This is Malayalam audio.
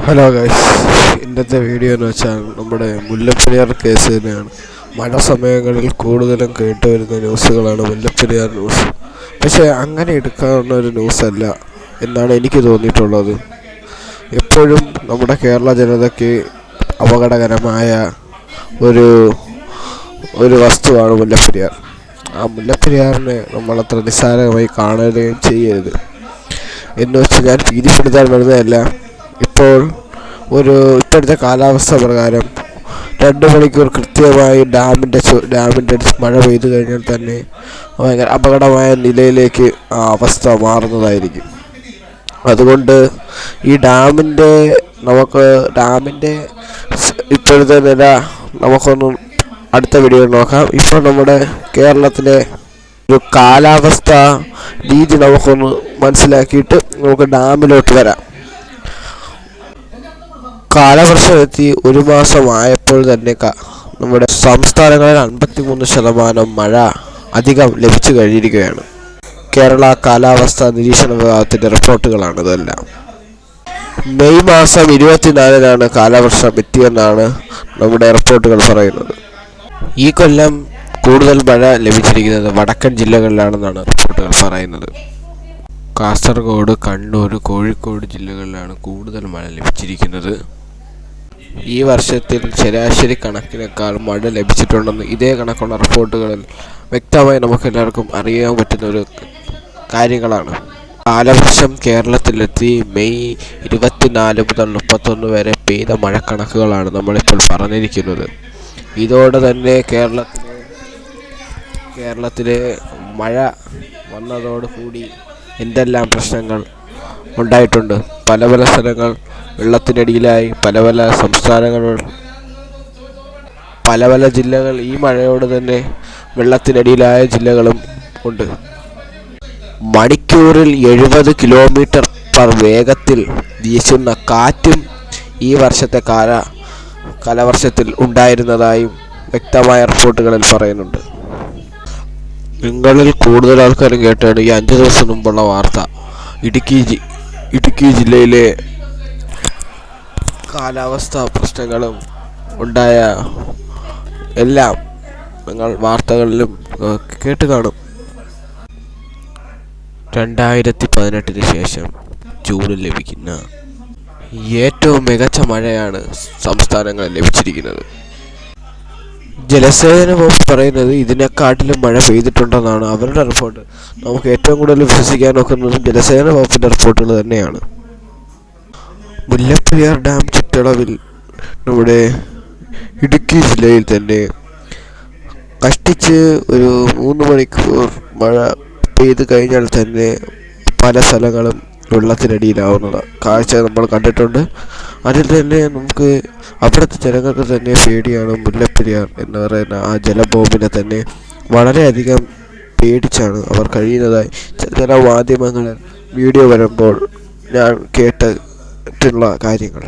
ഹലോ ഗൈസ് ഇന്നത്തെ വീഡിയോ എന്ന് വെച്ചാൽ നമ്മുടെ മുല്ലപ്പെരിയാർ കേസ് തന്നെയാണ്. മഴ സമയങ്ങളിൽ കൂടുതലും കേട്ടുവരുന്ന ന്യൂസുകളാണ് മുല്ലപ്പെരിയാർ ന്യൂസ് പക്ഷേ അങ്ങനെ എടുക്കാവുന്ന ഒരു ന്യൂസല്ല എന്നാണ് എനിക്ക് തോന്നിയിട്ടുള്ളത്. എപ്പോഴും നമ്മുടെ കേരള ജനതയ്ക്ക് അപകടകരമായ ഒരു ഒരു വസ്തുവാണ് മുല്ലപ്പെരിയാർ. ആ മുല്ലപ്പെരിയാറിനെ നമ്മളത്ര നിസ്സാരമായി കാണുകയും ചെയ്യരുത്. എന്ന് വെച്ച് ഞാൻ ഭീതിപ്പെടുത്താൻ വരുന്നതല്ല. ഇപ്പോൾ ഒരു ഇപ്പോഴത്തെ കാലാവസ്ഥ പ്രകാരം രണ്ട് മണിക്കൂർ കൃത്യമായി ഡാമിന്റെ ഡാമിന്റെ മഴ പെയ്തു കഴിഞ്ഞാൽ തന്നെ ഭയങ്കര അപകടമായ നിലയിലേക്ക് ആ അവസ്ഥ മാറുന്നതായിരിക്കും. അതുകൊണ്ട് ഈ ഡാമിന്റെ നമുക്ക് ഡാമിന്റെ ഇപ്പോഴത്തെ നില നമുക്കൊന്ന് അടുത്ത വീഡിയോ നോക്കാം. ഇപ്പോൾ നമ്മുടെ കേരളത്തിലെ ഒരു കാലാവസ്ഥ രീതി നമുക്കൊന്ന് മനസ്സിലാക്കിയിട്ട് നമുക്ക് ഡാമിലോട്ട് വരാം. കാലവർഷം എത്തി ഒരു മാസമായപ്പോൾ തന്നെ നമ്മുടെ സംസ്ഥാനങ്ങളിൽ അൻപത്തിമൂന്ന് ശതമാനം മഴ അധികം ലഭിച്ചു കഴിഞ്ഞിരിക്കുകയാണ്. കേരള കാലാവസ്ഥാ നിരീക്ഷണ വിഭാഗത്തിന്റെ റിപ്പോർട്ടുകളാണ് ഇതെല്ലാം. മെയ് മാസം ഇരുപത്തിനാലിനാണ് കാലവർഷം എത്തിയെന്നാണ് നമ്മുടെ റിപ്പോർട്ടുകൾ പറയുന്നത്. ഈ കൊല്ലം കൂടുതൽ മഴ ലഭിച്ചിരിക്കുന്നത് വടക്കൻ ജില്ലകളിലാണെന്നാണ് റിപ്പോർട്ടുകൾ പറയുന്നത്. കാസർഗോഡ് കണ്ണൂർ കോഴിക്കോട് ജില്ലകളിലാണ് കൂടുതൽ മഴ ലഭിച്ചിരിക്കുന്നത്. ഈ വർഷത്തിൽ ശരാശരി കണക്കിനേക്കാൾ മഴ ലഭിച്ചിട്ടുണ്ടെന്ന് ഇതേ കണക്കുള്ള റിപ്പോർട്ടുകളിൽ വ്യക്തമായി നമുക്കെല്ലാവർക്കും അറിയാൻ പറ്റുന്ന ഒരു കാര്യങ്ങളാണ്. കാലവർഷം കേരളത്തിലെത്തി മെയ് ഇരുപത്തിനാല് മുതൽ മുപ്പത്തൊന്ന് വരെ പെയ്ത മഴക്കണക്കുകളാണ് നമ്മളിപ്പോൾ പറഞ്ഞിരിക്കുന്നത്. ഇതോടെ തന്നെ കേരളത്തിലെ കേരളത്തിലെ മഴ വന്നതോടുകൂടി എന്തെല്ലാം പ്രശ്നങ്ങൾ ഉണ്ടായിട്ടുണ്ട്? പല പല സ്ഥലങ്ങൾ വെള്ളത്തിനടിയിലായി പല പല സംസ്ഥാനങ്ങൾ പല പല ജില്ലകൾ ഈ മഴയോട് തന്നെ വെള്ളത്തിനടിയിലായ ജില്ലകളും ഉണ്ട്. മണിക്കൂറിൽ എഴുപത് കിലോമീറ്റർ പെർ വേഗത്തിൽ വീശുന്ന കാറ്റും ഈ വർഷത്തെ കാല കാലവർഷത്തിൽ ഉണ്ടായിരുന്നതായും വ്യക്തമായ റിപ്പോർട്ടുകളിൽ പറയുന്നുണ്ട്. നിങ്ങളിൽ കൂടുതൽ ആൾക്കാരും കേട്ടാണ് ഈ അഞ്ച് ദിവസം മുമ്പുള്ള വാർത്ത. ഇടുക്കി ഇടുക്കി ജില്ലയിലെ കാലാവസ്ഥാ പ്രശ്നങ്ങളും ഉണ്ടായ എല്ലാം നിങ്ങൾ വാർത്തകളിലും കേട്ട് കാണും. രണ്ടായിരത്തി പതിനെട്ടിന് ശേഷം ജൂണിൽ ലഭിക്കുന്ന ഏറ്റവും മികച്ച മഴയാണ് സംസ്ഥാനങ്ങളിൽ ലഭിച്ചിരിക്കുന്നത്. ജലസേചന വകുപ്പ് പറയുന്നത് ഇതിനെക്കാട്ടിലും മഴ പെയ്തിട്ടുണ്ടെന്നാണ് അവരുടെ റിപ്പോർട്ട്. നമുക്ക് ഏറ്റവും കൂടുതൽ വിശ്വസിക്കാൻ നോക്കുന്നതും ജലസേചന വകുപ്പിന്റെ റിപ്പോർട്ടുകൾ തന്നെയാണ്. മുല്ലപ്പെരിയാർ ഡാം ചുറ്റളവിൽ നമ്മുടെ ഇടുക്കി ജില്ലയിൽ തന്നെ കഷ്ടിച്ച് ഒരു മൂന്ന് മണിക്കൂർ മഴ പെയ്ത് കഴിഞ്ഞാൽ തന്നെ പല സ്ഥലങ്ങളും വെള്ളത്തിനടിയിലാവുന്നത്. കാഴ്ച നമ്മൾ കണ്ടിട്ടുണ്ട്. അതിൽ തന്നെ നമുക്ക് അവിടുത്തെ ജനങ്ങൾക്ക് തന്നെ പേടിയാണ് മുല്ലപ്പെരിയാർ എന്ന് പറയുന്ന ആ ജലബോംബിനെ തന്നെ വളരെയധികം പേടിച്ചാണ് അവർ കഴിയുന്നതായി. ചില മാധ്യമങ്ങളിൽ വീഡിയോ വരുമ്പോൾ ഞാൻ കേട്ടിട്ടുള്ള കാര്യങ്ങൾ.